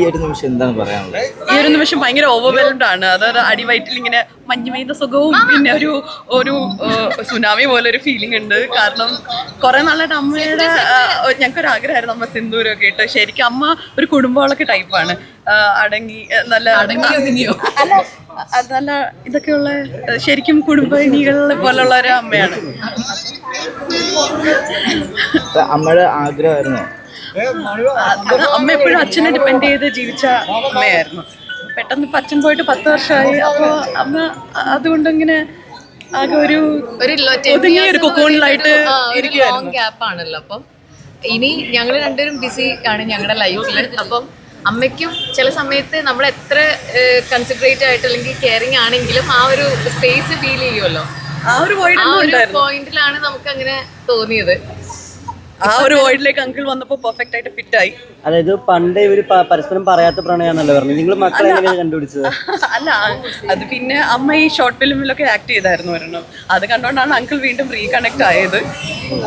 ഈ ഒരു നിമിഷം എന്താണ് പറയാനുള്ളത്? ഈ ഒരു നിമിഷം ഭയങ്കര ഓവർവെൽഡ് ആണ്. അതായത് അടിവയറ്റിൽ ഇങ്ങനെ മഞ്ഞുമെയ്ത സുഖവും പിന്നെ ഒരു ഒരു സുനാമി പോലെ ഒരു ഫീലിംഗ് ഉണ്ട്. കാരണം കുറെ നാളായിട്ട് അമ്മയുടെ ഞങ്ങൾക്കൊരു ആഗ്രഹമായിരുന്നു അമ്മ സിന്ദൂരമൊക്കെ ഇട്ട്. ശരിക്കും അമ്മ ഒരു കുടുംബങ്ങളൊക്കെ ടൈപ്പാണ് അടങ്ങി നല്ല അല്ല അത് നല്ല ഇതൊക്കെയുള്ള ആ, ശരിക്കും കുടുംബിണികളെ പോലുള്ള ഒരു അമ്മയാണ്. അമ്മയുടെ ആഗ്രഹമായിരുന്നോ. അമ്മ എപ്പോഴും അച്ഛനെ ഡിപ്പെൻഡ് ചെയ്ത് ജീവിച്ച അമ്മയായിരുന്നു. പെട്ടെന്ന് ഇപ്പൊ അച്ഛൻ പോയിട്ട് പത്ത് വർഷമായി. അപ്പോൾ അമ്മ അതുകൊണ്ട് ഇങ്ങനെ ആകെ ഒരു ഒരു ഒതുങ്ങിയ ഒരു കൊക്കോണിലായിട്ട് ഇരിക്കുവായിരുന്നു ഗ്യാപ്പ് ആണല്ലോ. അപ്പം ഇനി ഞങ്ങൾ രണ്ടുപേരും ബിസി ആണ് ഞങ്ങളുടെ ലൈഫിൽ അപ്പം അമ്മയ്ക്കും ചില സമയത്ത് നമ്മൾ എത്ര കൺസിഡറേറ്റ് ആയിട്ട് അല്ലെങ്കിൽ കെയറിങ് ആണെങ്കിലും ആ ഒരു സ്പേസ് ഫീൽ ചെയ്യുമല്ലോ. ആ ഒരു പോയിന്റിലാണ് നമുക്ക് അങ്ങനെ തോന്നിയത്. ആ ഒരു വോയിഡിലേക്ക് അങ്കിൾ വന്നപ്പോ പെർഫെക്റ്റ് ആയിട്ട് ഫിറ്റ് ആയി. അതായത് പണ്ട് ഇവർ പ- പരസ്പരം പറയാത്ത പ്രണയാന്നല്ലേ പറഞ്ഞു നിങ്ങൾ മക്കളെ എങ്ങനെയാണ് കണ്ടുപിടിച്ചത്? അല്ല അത് പിന്നെ അമ്മ ഈ ഷോർട്ട് ഫിലിമിലൊക്കെ ആക്ട് ചെയ്തായിരുന്നു ഒരെണ്ണം. അത് കണ്ടോണ്ടാണ് അങ്കിൾ വീണ്ടും റീകണക്ട് ആയത്.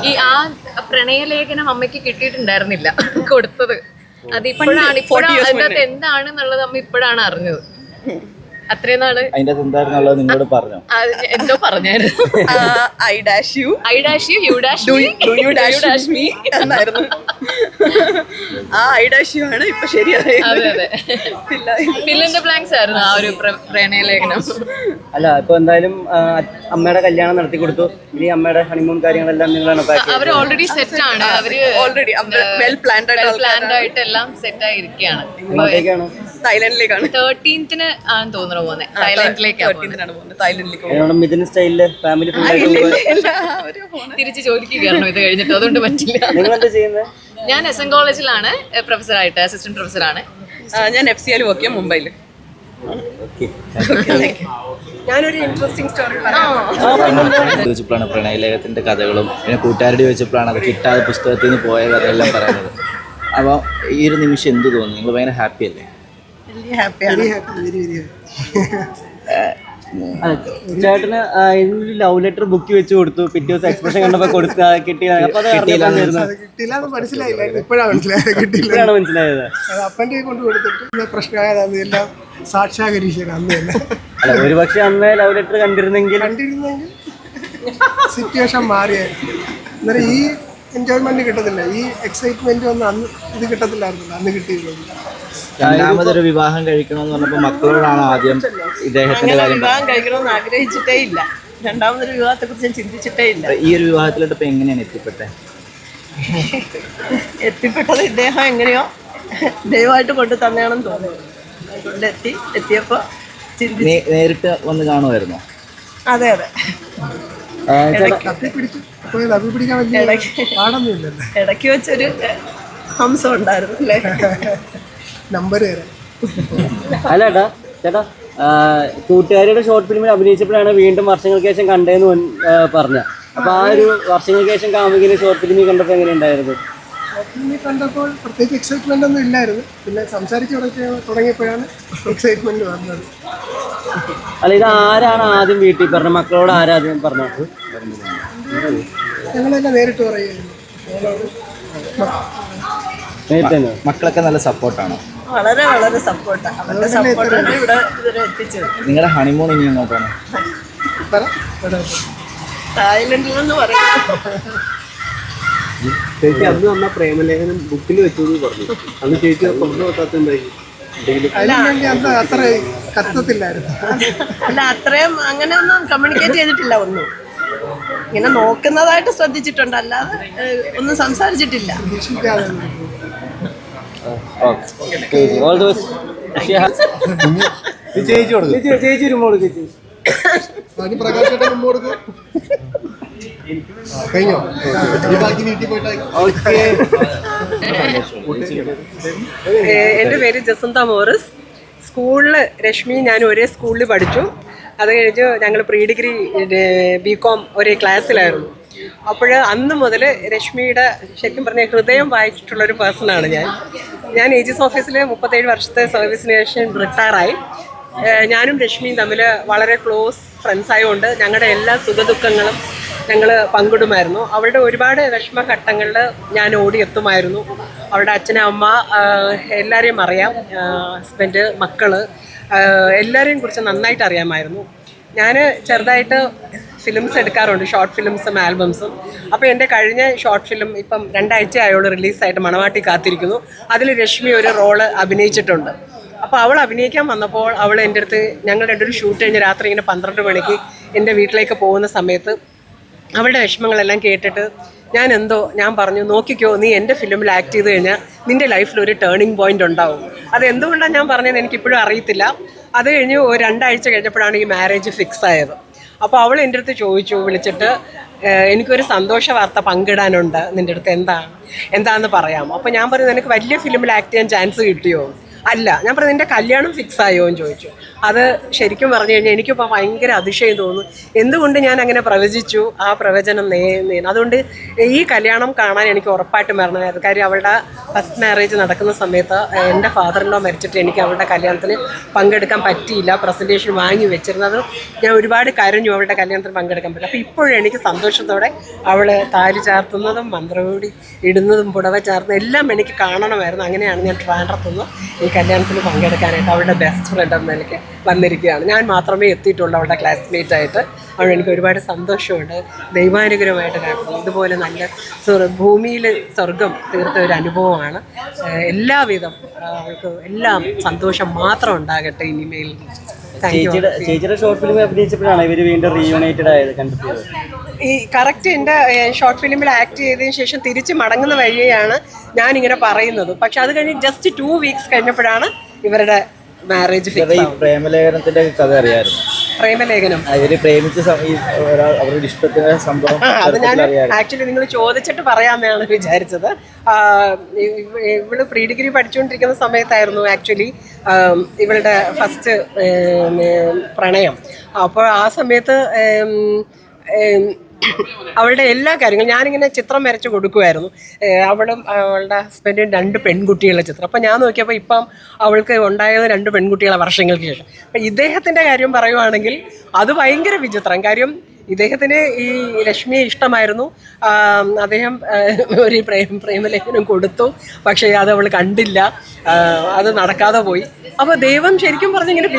ഈ ആ പ്രണയലേഖനം അമ്മയ്ക്ക് കിട്ടിയിട്ടുണ്ടായിരുന്നില്ല കൊടുത്തത്. അത് ഇപ്പോഴാണ് ഇപ്പോഴാണ് അതിനകത്ത് എന്താണെന്നുള്ളത് അമ്മ ഇപ്പോഴാണ് അറിഞ്ഞത്. അത്രയും നാൾ അതിന്റെ എന്തായിരുന്നുള്ളത് നിങ്ങളോട് പറഞ്ഞു? അത് എന്തോ പറഞ്ഞായിരുന്നു. I dash U I dash U U dash do you dash me എന്നായിരുന്നു. ആ ഐ ഡാഷ് യു ആണ് ഇപ്പൊ ശരിയായത്. അതെ അതെ. ഇല്ല ഫില്ലിന്റെ ബ്ലാങ്ക്സ് ആയിരുന്നു ആ ഒരു പ്ര- പ്രണയലേഖനം. അല്ല ഇപ്പൊ എന്തായാലും അമ്മയുടെ കല്യാണം നടത്തി കൊടുത്തു. ഇനി അമ്മയുടെ ഹണിമൂൺ കാര്യങ്ങളെല്ലാം നിങ്ങളാണ് പാക്ക് അവർ ഓൾറെഡി സെറ്റ് ആണ്. അവർ ഓൾറെഡി വെൽ പ്ലാൻഡ് ആയിട്ട് പ്ലാൻഡ് ആയിട്ട് എല്ലാം സെറ്റ് ആയിരിക്കുകയാണ്. തായ്ലൻഡിലേക്കാണ്. തേർട്ടീൻത്തിന് ആണ് തോന്നുന്നു പോകുന്നത് തായ്ലൻഡിലേക്കാണ് തായ്ലൻഡിലേക്ക് മിഥുൻ സ്റ്റൈലിൽ ഫാമിലി തിരിച്ച് ജോലിക്ക് കയറണം ഇത് കഴിഞ്ഞിട്ട്. അതുകൊണ്ട് പറ്റില്ല. നിങ്ങൾ എന്താ ചെയ്യുന്നത് ഞാൻ എസ് എൻ കോളേജിലാണ് പ്രൊഫസറായിട്ട് അസിസ്റ്റന്റ് പ്രൊഫസറാണ് ഞാൻ എഫ് സി ആൽ വർക്ക് ചെയ്യാം മുംബൈയിൽ ഞാനൊരു ഇൻട്രസ്റ്റിംഗ് സ്റ്റോറി ചോദിച്ചപ്പോഴാണ് പ്രണയലേഖത്തിന്റെ കഥകളും പിന്നെ കൂട്ടുകാരുടെ ചോദിച്ചപ്പോഴാണ് അത് കിട്ടാതെ പുസ്തകത്തിൽ നിന്ന് പോയ കഥയെല്ലാം പറയുന്നത്. അപ്പോൾ ഈ ഒരു നിമിഷം എന്ത് തോന്നുന്നു? നിങ്ങൾ ഭയങ്കര ഹാപ്പി അല്ല, ചേട്ടന് ലവ് ലെറ്റർ ബുക്ക് വെച്ച് കൊടുത്തു. പിറ്റേ ദിവസം എക്സ്പ്രഷൻ കണ്ടപ്പോ കൊടുത്ത കിട്ടിയില്ല. മനസ്സിലായില്ല. ഇപ്പോഴാണ് മനസ്സിലായത്. കിട്ടിയില്ല മനസ്സിലായത്. അത് അപ്പന്റെ കൊണ്ട് കൊടുത്തിട്ട് പ്രശ്നമായതാണ് എല്ലാം സാക്ഷാകരിച്ചാണ് അന്ന് തന്നെ. അല്ല ഒരു പക്ഷെ അന്ന് ലവ് ലെറ്റർ കണ്ടിരുന്നെങ്കിൽ കണ്ടിരുന്നെങ്കിൽ സിറ്റുവേഷൻ മാറിയായിരുന്നു. അന്നേരം ഈ എൻജോയ്മെന്റ് കിട്ടത്തില്ല. ഈ എക്സൈറ്റ്മെന്റ് ഒന്നും അന്ന് ഇത് കിട്ടത്തില്ലായിരുന്നില്ല. അന്ന് കിട്ടിയിരുന്നത് രണ്ടാമതൊരു വിവാഹം കഴിക്കണം എന്ന് പറഞ്ഞപ്പോൾ മക്കളോടാണ് ആദ്യം ഇദ്ദേഹത്തിന്റെ കാര്യം വിവാഹം കഴിക്കണമെന്ന് ആഗ്രഹിച്ചിട്ടേ ഇല്ല. രണ്ടാമതൊരു വിവാഹത്തെ കുറിച്ച് ഞാൻ ചിന്തിച്ചിട്ടേ ഇല്ല. പറഞ്ഞത്. ഈ ഒരു വിവാഹത്തിലോട്ട് ഇപ്പൊ എങ്ങനെയാണ് എത്തിപ്പെട്ടെ? എത്തിപ്പെട്ടത് ഇദ്ദേഹം എങ്ങനെയോ ദൈവമായിട്ട് കൊണ്ടു തന്നെയാണെന്ന് തോന്നുന്നു. കൊണ്ടെത്തി എത്തിയപ്പോ ചിന്തി നേ- നേരിട്ട് വന്ന് കാണുമായിരുന്നോ? അതെ അതെ. ഇടയ്ക്ക് വെച്ചൊരു ഹംസം ഉണ്ടായിരുന്നു അല്ലേ? നമ്പർ തരാം അല്ല ചേട്ടാ ചേട്ടാ കൂട്ടുകാരിയുടെ ഷോർട്ട് ഫിലിമിൽ അഭിനയിച്ചപ്പോഴാണ് വീണ്ടും വർഷങ്ങൾക്ക് ശേഷം കണ്ടതെന്ന് പറഞ്ഞ. അപ്പൊ ആ ഒരു വർഷങ്ങൾക്ക് ശേഷം കാമുകിനെ ഷോർട്ട് ഫിലിമിൽ കണ്ടപ്പോൾ എങ്ങനെ ഉണ്ടായിരുന്നു? ഷോപ്പിൽ കണ്ടപ്പോൾ പ്രത്യേകിച്ച് എക്സൈറ്റ്മെന്റ് ഒന്നും ഇല്ലായിരുന്നു. പിന്നെ സംസാരിച്ച് തുടങ്ങിയ തുടങ്ങിയപ്പോഴാണ് എക്സൈറ്റ്മെന്റ് വന്നത്. അല്ല ഇത് ആരാണ് ആദ്യം വീട്ടിൽ പറഞ്ഞത് മക്കളോട് ആരാ ആദ്യം പറഞ്ഞത് ഞങ്ങളെല്ലാം നേരിട്ട് പറയുമായിരുന്നു. മക്കളൊക്കെ നല്ല സപ്പോർട്ടാണോ വളരെ വളരെ സപ്പോർട്ടാണ് അവരുടെ സപ്പോർട്ടാണ് ഇവിടെ ഇവരെ എത്തിച്ചത്. നിങ്ങളുടെ ഹണിമൂൺ ഇനി ഇവിടെ തായ്ലൻഡിൽ നിന്ന് പറയുന്നത് ചേച്ചി അന്ന് വന്ന പ്രേമലേഖനം ബുക്കിൽ വെച്ചു പറഞ്ഞു. അന്ന് ചേച്ചി കൊണ്ടു വെക്കാത്ത എന്തായി? അത്ര കത്തത്തില്ലായിരുന്നു. അല്ല അത്രയും അങ്ങനെ ഒന്നും കമ്മ്യൂണിക്കേറ്റ് ചെയ്തിട്ടില്ല ഒന്നും. ഇങ്ങനെ നോക്കുന്നതായിട്ട് ശ്രദ്ധിച്ചിട്ടുണ്ട്. അല്ലാതെ ഒന്നും സംസാരിച്ചിട്ടില്ല. ഓൾ ബാക്കി പേര് ജസന്ത മോറിസ്. സ്കൂളിൽ രശ്മി ഞാൻ ഒരേ സ്കൂളിൽ പഠിച്ചു. അത് കഴിഞ്ഞ് ഞങ്ങൾ പ്രീ ഡിഗ്രി ബി കോം ഒരേ ക്ലാസ്സിലായിരുന്നു. അപ്പോൾ അന്ന് മുതൽ രശ്മിയുടെ ശരിക്കും പറഞ്ഞ ഹൃദയം വായിച്ചിട്ടുള്ള ഒരു പേഴ്സണാണ് ഞാൻ. ഞാൻ ഏജീസ് ഓഫീസിൽ മുപ്പത്തേഴ് വർഷത്തെ സർവീസിന് ശേഷം റിട്ടയറായി. ഞാനും രശ്മിയും തമ്മിൽ വളരെ ക്ലോസ് ഫ്രണ്ട്സ് ആയതുകൊണ്ട് ഞങ്ങളുടെ എല്ലാ സുഖദുഃഖങ്ങളും ഞങ്ങൾ പങ്കിടുമായിരുന്നു. അവളുടെ ഒരുപാട് വിഷമഘട്ടങ്ങളിൽ ഞാൻ ഓടിയെത്തുമായിരുന്നു. അവളുടെ അച്ഛനും അമ്മ എല്ലാവരെയും അറിയാം. ഹസ്ബൻഡ് മക്കൾ എല്ലാവരെയും കുറിച്ച് നന്നായിട്ട് അറിയാമായിരുന്നു. ഞാൻ ചെറുതായിട്ട് ഫിലിംസ് എടുക്കാറുണ്ട് ഷോർട്ട് ഫിലിംസും ആൽബംസും അപ്പോൾ എന്റെ കഴിഞ്ഞ ഷോർട്ട് ഫിലിം ഇപ്പം രണ്ടാഴ്ച അയാളോട് റിലീസായിട്ട് മണവാട്ടി കാത്തിരിക്കുന്നു. അതിൽ രശ്മി ഒരു റോൾ അഭിനയിച്ചിട്ടുണ്ട്. അപ്പോൾ അവൾ അഭിനയിക്കാൻ വന്നപ്പോൾ അവൾ എന്റെ അടുത്ത് ഞങ്ങൾ രണ്ടൊരു ഷൂട്ട് കഴിഞ്ഞ് രാത്രി ഇങ്ങനെ പന്ത്രണ്ട് മണിക്ക് എന്റെ വീട്ടിലേക്ക് പോകുന്ന സമയത്ത് അവളുടെ വിഷമങ്ങളെല്ലാം കേട്ടിട്ട് ഞാൻ എന്തോ ഞാൻ പറഞ്ഞു നോക്കിക്കോ നീ എന്റെ ഫിലിമിൽ ആക്ട് ചെയ്ത് കഴിഞ്ഞാൽ നിന്റെ ലൈഫിൽ ഒരു ടേണിംഗ് പോയിന്റ് ഉണ്ടാവും. അത് എന്തുകൊണ്ടാണ് ഞാൻ പറഞ്ഞത് എനിക്കിപ്പോഴും അറിയത്തില്ല. അത് കഴിഞ്ഞ് രണ്ടാഴ്ച കഴിഞ്ഞപ്പോഴാണ് ഈ മാരേജ് ഫിക്സ് ആയത്. അപ്പോൾ അവൾ എന്റെ അടുത്ത് ചോദിച്ചു വിളിച്ചിട്ട് "ഏഹ്, എനിക്കൊരു സന്തോഷ വാർത്ത പങ്കിടാനുണ്ട്. നിന്റെ അടുത്ത് എന്താണ്? എന്താണെന്ന് പറയാമോ? അപ്പോൾ ഞാൻ പറഞ്ഞു നിനക്ക് വലിയ ഫിലിമിൽ ആക്ട് ചെയ്യാൻ ചാൻസ് കിട്ടിയോ? അല്ല ഞാൻ പറഞ്ഞു നിന്റെ കല്യാണം ഫിക്സ് ആയോ? എന്ന് ചോദിച്ചു. അത് ശരിക്കും പറഞ്ഞു കഴിഞ്ഞാൽ എനിക്കിപ്പോൾ ഭയങ്കര അതിശയം തോന്നുന്നു എന്തുകൊണ്ട് ഞാൻ അങ്ങനെ പ്രവചിച്ചു ആ പ്രവചനം നേ അതുകൊണ്ട് ഈ കല്യാണം കാണാൻ എനിക്ക് ഉറപ്പായിട്ടും വരണമായിരുന്നു. കാര്യം അവളുടെ ഫസ്റ്റ് മാരേജ് നടക്കുന്ന സമയത്ത് എന്റെ ഫാദറിനോ മരിച്ചിട്ട് എനിക്ക് അവളുടെ കല്യാണത്തിന് പങ്കെടുക്കാൻ പറ്റിയില്ല. പ്രസന്റേഷൻ വാങ്ങി വെച്ചിരുന്നത് ഞാൻ ഒരുപാട് കരഞ്ഞു അവളുടെ കല്യാണത്തിന് പങ്കെടുക്കാൻ പറ്റും അപ്പോൾ ഇപ്പോഴും എനിക്ക് സന്തോഷത്തോടെ അവൾ താലി ചാർത്തുന്നതും മന്ത്രകൂടി ഇടുന്നതും പുടവ ചാർത്തുന്നതും എല്ലാം എനിക്ക് കാണണമായിരുന്നു. അങ്ങനെയാണ് ഞാൻ ട്രാൻഡ്രത്തുനിന്ന് ഈ കല്യാണത്തിന് പങ്കെടുക്കാനായിട്ട് അവളുടെ ബെസ്റ്റ് ഫ്രണ്ട് എന്ന വന്നിരിക്കുകയാണ്. ഞാൻ മാത്രമേ എത്തിയിട്ടുള്ളൂ അവളുടെ ക്ലാസ്മേറ്റ് ആയിട്ട്. അവൾ എനിക്ക് ഒരുപാട് സന്തോഷമുണ്ട്. ദൈവാനുഗ്രഹമായിട്ട് കാണുന്നു ഇതുപോലെ നല്ല സ്വർഗ ഭൂമിയിൽ സ്വർഗം തീർത്ത ഒരു അനുഭവമാണ്. എല്ലാവിധം അവൾക്ക് എല്ലാം സന്തോഷം മാത്രം ഉണ്ടാകട്ടെ ഇനിമേൽ ചേച്ചിയുടെ ചേച്ചിയുടെ ഷോർട്ട് ഫിലിം അഭിനയിച്ചപ്പോഴാണ് ഇവർ വീണ്ടും റീയൂണൈറ്റഡ് ആയത് കണ്ടെത്തിയത് ഈ കറക്റ്റ് എന്റെ ഷോർട്ട് ഫിലിമിൽ ആക്ട് ചെയ്തതിന് ശേഷം തിരിച്ച് മടങ്ങുന്ന വഴിയാണ് ഞാനിങ്ങനെ പറയുന്നത്. പക്ഷെ അത് കഴിഞ്ഞ് ജസ്റ്റ് ടു വീക്സ് കഴിഞ്ഞപ്പോഴാണ് ഇവരുടെ മാരേജ് ഈ പ്രേമലേഖനത്തിന്റെ കഥ അറിയായിരുന്നു പ്രേമലേഖനം. അവർ പ്രേമിച്ച ഒരാൾ അവരുടെ ഇഷ്ടത്തിന്റെ സംഭവം അത് ഞാൻ ആക്ച്വലി നിങ്ങൾ ചോദിച്ചിട്ട് പറയാമെന്നാണ് വിചാരിച്ചത്. ഇവൾ പ്രീ ഡിഗ്രി പഠിച്ചുകൊണ്ടിരിക്കുന്ന സമയത്തായിരുന്നു ആക്ച്വലി ഇവളുടെ ഫസ്റ്റ് പ്രണയം. അപ്പോൾ ആ സമയത്ത് അവളുടെ എല്ലാ കാര്യങ്ങളും ഞാനിങ്ങനെ ചിത്രം വരച്ച് കൊടുക്കുമായിരുന്നു അവളും അവളുടെ ഹസ്ബൻഡും രണ്ട് പെൺകുട്ടികളുടെ ചിത്രം. അപ്പം ഞാൻ നോക്കിയപ്പോൾ ഇപ്പം അവൾക്ക് ഉണ്ടായത് രണ്ട് പെൺകുട്ടികളെ വർഷങ്ങൾക്ക് ശേഷം. അപ്പം ഇദ്ദേഹത്തിന്റെ കാര്യം പറയുവാണെങ്കിൽ അത് ഭയങ്കര വിചിത്രം. കാര്യം ഇദ്ദേഹത്തിന് ഈ ലക്ഷ്മിയെ ഇഷ്ടമായിരുന്നു. അദ്ദേഹം ഒരു പ്രേമ പ്രേമലേഖനം കൊടുത്തു. പക്ഷേ അത് അവൾ കണ്ടില്ല. അത് നടക്കാതെ പോയി. അപ്പോൾ ദൈവം ശരിക്കും പറഞ്ഞിങ്ങനെ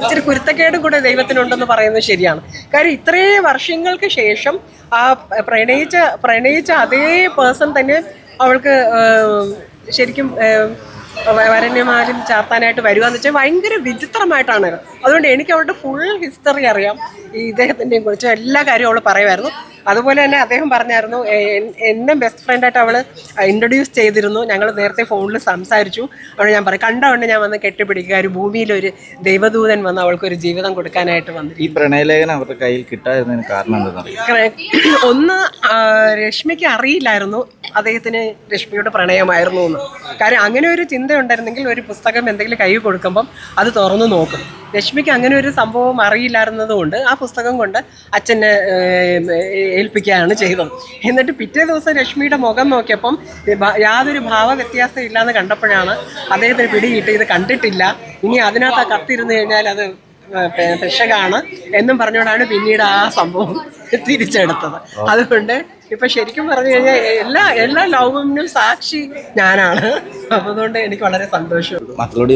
ഇച്ചിരി കുരുത്തക്കേട് കൂടെ ദൈവത്തിനുണ്ടെന്ന് പറയുന്നത് ശരിയാണ്. കാര്യം ഇത്രയും വർഷങ്ങൾക്ക് ശേഷം ആ പ്രണയിച്ച പ്രണയിച്ച അതേ പേഴ്സൺ തന്നെ അവൾക്ക് ശരിക്കും വരന്യമാലും ചാർത്താനായിട്ട് വരിക എന്ന് വെച്ചാൽ ഭയങ്കര വിചിത്രമായിട്ടാണ് അതുകൊണ്ട് എനിക്ക് അവളുടെ ഫുൾ ഹിസ്റ്ററി അറിയാം. ഈ ഇദ്ദേഹത്തിന്റെയും കുറിച്ച് എല്ലാ കാര്യവും അവൾ പറയുമായിരുന്നു. അതുപോലെ തന്നെ അദ്ദേഹം പറഞ്ഞായിരുന്നു എന്നെ ബെസ്റ്റ് ഫ്രണ്ടായിട്ട് അവൾ ഇൻട്രൊഡ്യൂസ് ചെയ്തിരുന്നു. ഞങ്ങൾ നേരത്തെ ഫോണിൽ സംസാരിച്ചു. അവിടെ ഞാൻ പറയും കണ്ടവണ്ണം ഞാൻ വന്ന് കെട്ടിപ്പിടിക്കുക. ഒരു ഭൂമിയിൽ ഒരു ദൈവദൂതൻ വന്ന് അവൾക്കൊരു ജീവിതം കൊടുക്കാനായിട്ട് വന്നു ഈ പ്രണയലേഖനം അവരുടെ കയ്യിൽ കിട്ടാതിരുന്നതിന് കാരണം ഒന്ന് രശ്മിക്ക് അറിയില്ലായിരുന്നു അദ്ദേഹത്തിന് രശ്മിയുടെ പ്രണയമായിരുന്നു എന്ന്. കാരണം അങ്ങനെ ഒരു ചിന്ത ഒരു പുസ്തകം എന്തെങ്കിലും കൈ കൊടുക്കുമ്പം അത് തുറന്നു നോക്കും. രശ്മിക്ക് അങ്ങനെ ഒരു സംഭവം അറിയില്ലായിരുന്നത് കൊണ്ട് ആ പുസ്തകം കൊണ്ട് അച്ഛനെ ഏൽപ്പിക്കുകയാണ് ചെയ്തത്. എന്നിട്ട് പിറ്റേ ദിവസം ലക്ഷ്മിയുടെ മുഖം നോക്കിയപ്പം യാതൊരു ഭാവ വ്യത്യാസം ഇല്ലാന്ന് കണ്ടപ്പോഴാണ് അദ്ദേഹത്തിന് പിടികിട്ടി ഇത് കണ്ടിട്ടില്ല. ഇനി അതിനകത്ത് ആ കത്തിരുന്ന് കഴിഞ്ഞാൽ അത് പെ- എന്നും പറഞ്ഞുകൊണ്ടാണ് പിന്നീട് ആ സംഭവം തിരിച്ചെടുത്തത്. അതുകൊണ്ട് ഇപ്പൊ ശരിക്കും പറഞ്ഞു കഴിഞ്ഞാൽ എല്ലാ എല്ലാ ലൗവിനും സാക്ഷി ഞാനാണ്. അതുകൊണ്ട് എനിക്ക് വളരെ സന്തോഷം. മക്കളോട്